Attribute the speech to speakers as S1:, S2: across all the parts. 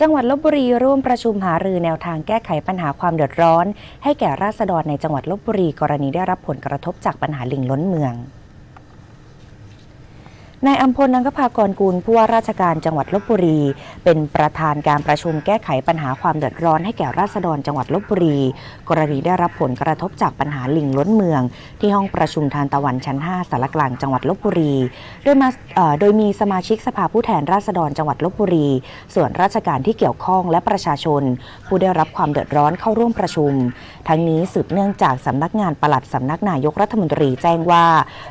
S1: จังหวัดลบบุรีร่วมประชุมหารือแนวทางแก้ไขปัญหาความเดือดร้อน ให้แก่ราษฎรในจังหวัดลบบุรีกรณีได้รับผลกระทบจากปัญหาลิงล้นเมือง นายอัมพลนังกภากรกูลผู้ว่าราชการจังหวัดลบบุรี เป็นประธานการประชุมแก้ไขปัญหาความเดือดร้อนให้แก่ราษฎรจังหวัดลบบุรี กรณีได้รับผลกระทบจากปัญหาลิงล้นเมือง ที่ห้องประชุมทานตะวันชั้น 5สารกลางจังหวัดลบบุรี โดยมาโดยมีสมาชิกสภาผู้แทนราษฎรจังหวัดลบบุรี ส่วนราชการที่เกี่ยวข้องและประชาชน ผู้ได้รับความเดือดร้อนเข้าร่วมประชุม ทั้งนี้สืบเนื่องจากสำนักงานปลัดสำนักนายกรัฐมนตรีแจ้งว่า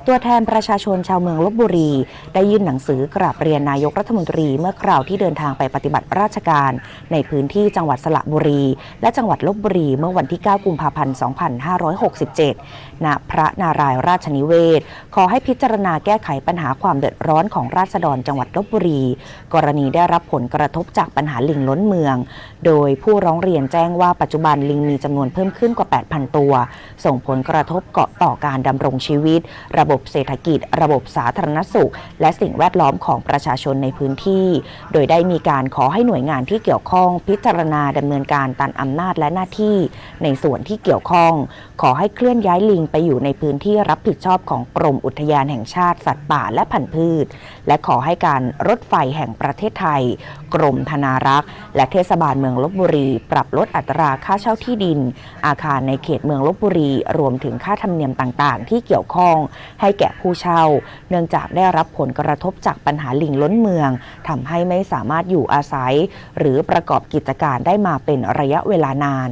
S1: ตัวแทนประชาชนชาวเมืองลบบุรีได้ยื่นหนังสือกราบเรียนนายกรัฐมนตรีเมื่อคราวที่เดินทางไปปฏิบัติราชการ ในพื้นที่จังหวัดสระบุรี และจังหวัดลบบุรีเมื่อวันที่ 9 กุมภาพันธ์ 2567 ณ พระนารายณ์ราชนิเวศ ขอให้พิจารณาแก้ไขปัญหาความเดือดร้อนของราษฎรจังหวัดลบบุรี กรณีได้รับผลกระทบจากปัญหาลิงล้นเมือง โดยผู้ร้องเรียนแจ้งว่าปัจจุบันลิงมีจำนวนเพิ่มขึ้นกว่า 8,000 ตัว ส่งผลกระทบเกาะต่อการดำรงชีวิต ระบบเศรษฐกิจ ระบบสาธารณสุขและสิ่งแวดล้อมของประชาชนในพื้นที่ โดยได้มีการขอให้หน่วยงานที่เกี่ยวข้องพิจารณาดำเนินการตามอำนาจและหน้าที่ในส่วนที่เกี่ยวข้อง ขอให้เคลื่อนย้ายลิงไปอยู่ในพื้นที่รับผิดชอบของกรมอุทยานแห่งชาติสัตว์ป่าและพันธุ์พืช และขอให้การรถไฟแห่งประเทศไทย กรมธนารักษ์ และเทศบาลเมืองลบบุรี ปรับลดอัตราค่าเช่าที่ดิน อาคารในเขตเมืองลบบุรี รวมถึงค่าธรรมเนียมต่างๆ ที่เกี่ยวข้อง ให้แก่ผู้เช่า เนื่องจากได้รับผลกระทบจากปัญหาลิงล้นเมืองทำให้ไม่สามารถอยู่อาศัย หรือประกอบกิจการได้มาเป็นระยะเวลานาน